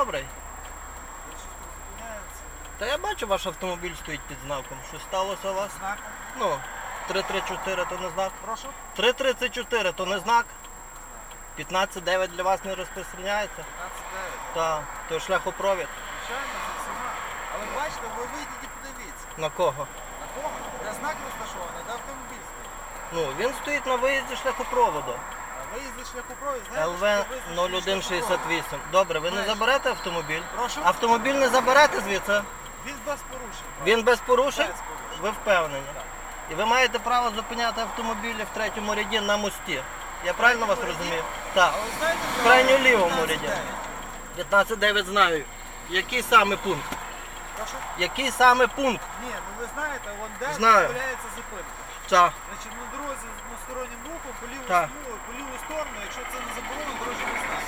добрий? Та я бачу, ваш автомобіль стоїть під знаком. Що сталося у вас? Знак? Ну, 334 то не знак. Прошу? 334 то не знак. 15-9 для вас не розпространяється. 15-9. Так, то шляхопровід. Звичайно, за всіма. Але бачите, ви вийдіть і подивіться. На кого? На кого? Де знак розташований, де автомобіль стоїть. Ну, він стоїть на виїзді шляхопроводу. ЛВ що виїзд шляхопровід? 0168. Добре, ви не заберете автомобіль? Прошу. Автомобіль не заберете звідси? Він без порушень. Він без порушень? Без порушень. Ви впевнені? Так. І ви маєте право зупиняти автомобілі в третьому ряді на мості. Я правильно вас розумію? Так. В крайньо лівому 15 ряді. дев'ять? 15.9 знаю. Який саме пункт? Прошу. Який саме пункт? Ні, ну ви знаєте, вон де Знаю. дозволяється зупинка. Так. Значить, на дорозі з двостороннім рухом по ліву, Так. смугу, по ліву сторону, якщо це не заборонено, дорожній знак.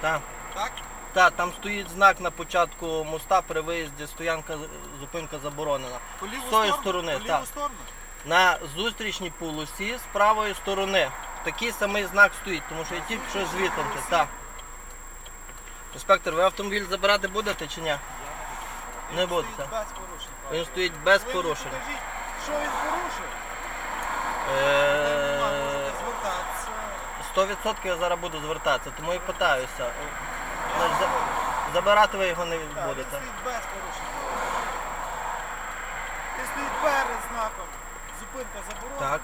Так. Так? Так, там стоїть знак на початку моста при виїзді, стоянка, зупинка заборонена. По ліву З тої сторону? сторони, По ліву так. сторону? На зустрічній полосі з правої сторони. Такий самий знак стоїть, тому що я тільки що звітом. Так. Інспектор, ви автомобіль забирати будете чи ні? Не Він стоїть без порушень. Він стоїть без Ви порушень. Покажіть, що він порушив. Е, Можете звертатися. 100% я зараз буду звертатися, тому і питаюся. За- Забирати ви його не Так, він будете. стоїть без порушень. Він стоїть перед знаком. Зупинка заборонена. Так.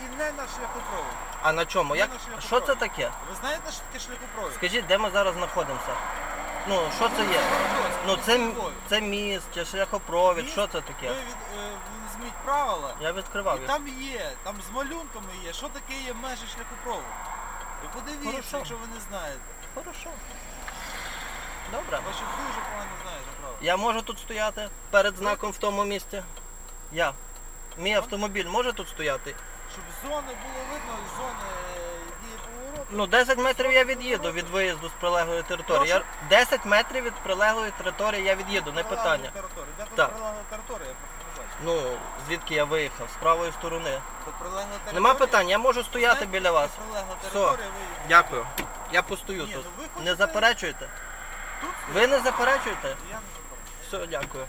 І не на шляхопроводі. А на чому? Як? Що це таке? Ви знаєте, що таке шляхопровід? Скажіть, де ми зараз знаходимося? Ну, що це є? Ну, це, це міст чи шляхопровід, що це Ви таке? від, е, візьміть правила. Я відкривав І їх. там є, там з малюнками є, що таке є межі шляхопроводу. Подивіться, Хорошо. якщо ви не знаєте. Хорошо. Добре. Ви дуже погано знаєте правила. Я можу тут стояти перед знаком в тому місці? Я. Мій автомобіль може тут стояти? Щоб зони було видно, зони е. Ну, 10 метрів я від'їду від виїзду з прилеглої території. Я... 10 метрів від прилеглої території я від'їду, не питання. Де тут Так. прилегла територія, я просто не бачу. Ну, звідки я виїхав? З правої сторони. То прилегла територія. Нема питань, я можу стояти Знаєте, біля вас. Прилегла територія, ви Дякую. Я постою Ні, тут. ну ви Не заперечуєте? тут Ви не заперечуєте? Я не заперечую. Все, дякую.